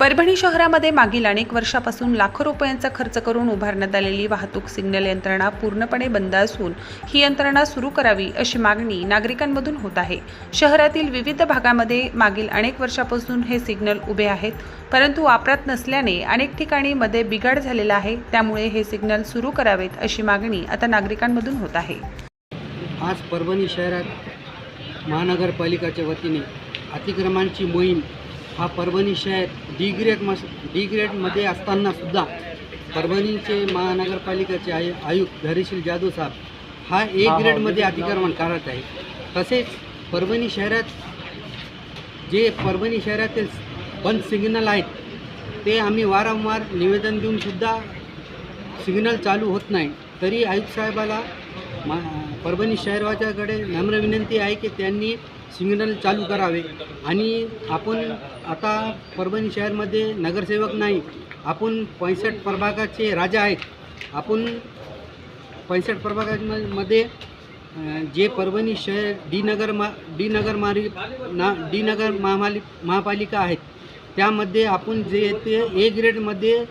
परभणी शहरामध्ये मागील अनेक वर्षापासून लाखो रुपयांचा खर्च करून उभारण्यात आलेली वाहतूक सिग्नल यंत्रणा पूर्णपणे बंद असून ही यंत्रणा सुरू करावी अशी मागणी नागरिकांमधून होत आहे. शहरातील विविध भागामध्ये मागील अनेक वर्षापासून हे सिग्नल उभे आहेत परंतु वापरात नसल्याने अनेक ठिकाणी मध्ये बिघाड झालेला आहे त्यामुळे हे सिग्नल सुरू करावेत अशी मागणी आता नागरिकांमधून होत आहे. आज परभणी शहरात महानगरपालिकाच्या वतीने अतिक्रमांची मोहीम हा परभणी शहर डी ग्रेड मस डी ग्रेडमध्ये असतानासुद्धा परभणीचे महानगरपालिकेचे आयु आयुक्त धैर्यशील जाधव साहेब हा ए ग्रेडमध्ये अतिक्रमण करत आहे तसेच परभणी शहरात जे परभणी शहरातील बंद सिग्नल आहेत ते आम्ही वारंवार निवेदन देऊनसुद्धा सिग्नल चालू होत नाही. तरी आयुक्त साहेबाला मा परभणी शहरवाच्याकडे नम्र विनंती आहे की त्यांनी सिग्नल चालू करावे. आणि आपण आता परभणी शहरमध्ये नगरसेवक नाही आपण पैसठ प्रभागाचे राजा आहेत. आपण पैंसष्ट प्रभागामध्ये जे परभणी शहर डी नगर मा डी नगर मारी ना डी नगर महामाली महापालिका आहेत. त्यामध्ये आपण जे ते ए ग्रेडमध्ये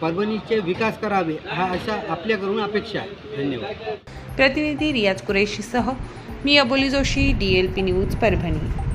परभणीचे विकास करावे हा अशा आपल्याकडून अपेक्षा आहे. धन्यवाद. प्रतिनिधी रियाज कुरेशीसह मी Aboli Joshi D L P news Parbhani.